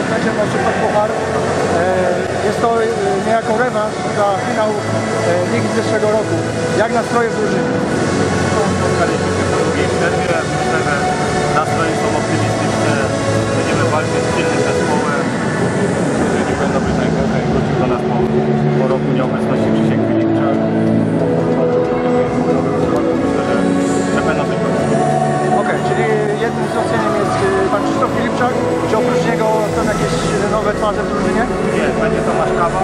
ze względu na przykład. Jest to e, niejako rewanż za finał e, ligi zeszłego roku. Jak nastroje w drużynie? Po długiej przerwie. Myślę, że nastroje są optymistyczne. Będziemy walczyć z silnym twarze w drużynie? Nie, będzie Tomasz Kawa.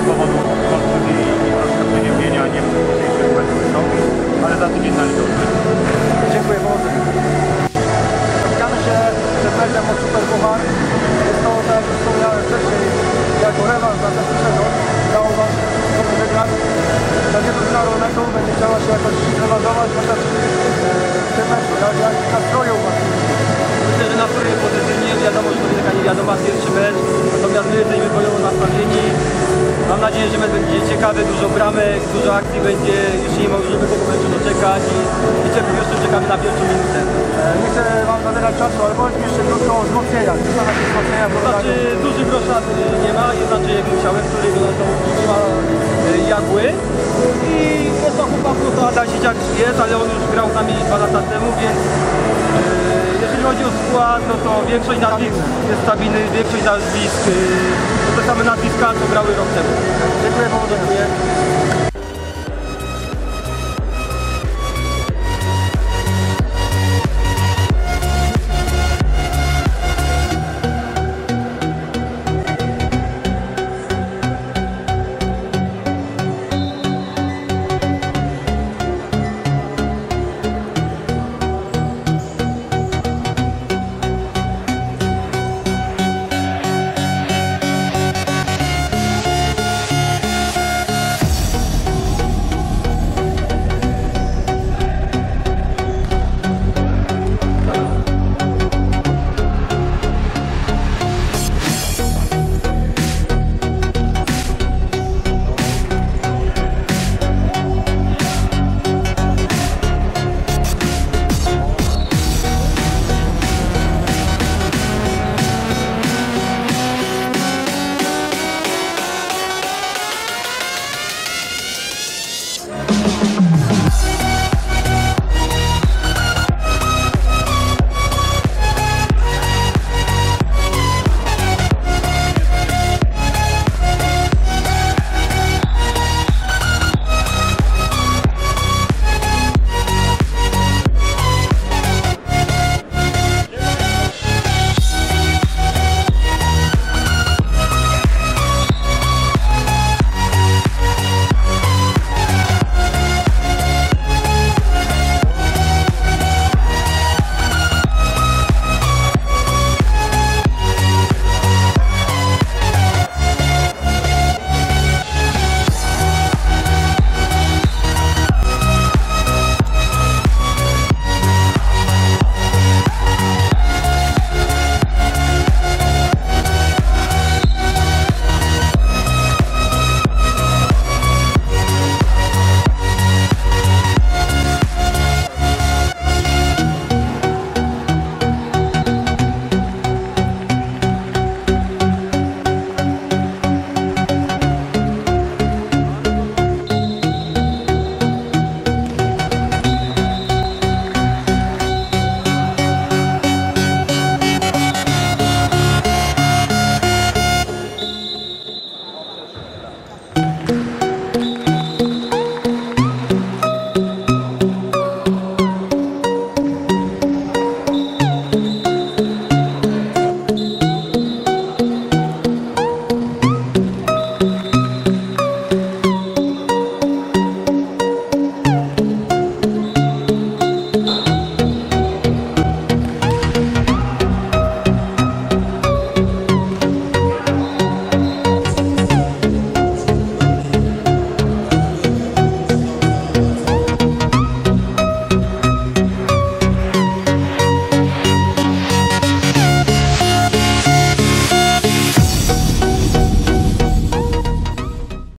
Z powodu kontuzji i troszkę przeziębienia nie mógł dzisiejszych meczu wystąpić, ale za tydzień na ligę Dziękuję, powodzenia. Spotkamy się przed meczem o Super Puchar. Jest to, tak jak wspomniałem wcześniej, jako rewanż za zeszły sezon. Udało Wam dobry wygrać. Ta niedłużna rolnego będzie chciała się jakoś rewanżować, chociaż w tym meczu? Jak nastroje u Was? Myślę, że nastroje pozytywnie, wiadomo, że to taka niewiadoma pierwszy mecz, natomiast my jesteśmy bojowo nastawieni. Mam nadzieję, że mecz będzie ciekawy, dużo bramek, dużo akcji będzie, już nie możemy tego meczu doczekać i, i cierpliwie czekamy na pierwszą minutę. E, Nie chcę Wam zabierać czasu, ale powiedz mi jeszcze krótko o wzmocnieniach. To znaczy duży grosza nie ma, jest Andrzejek Musiałem, który go to utrzyma jagły i jest to chłopak, no to Adam Sieciak jest, ale on już grał z nami dwa lata temu, więc e, jeżeli chodzi o skład, no to większość nazwisk jest stabilny, większość nazwisk e, to te same nazwiska, co grały rok temu. Dziękuję, powodzenia.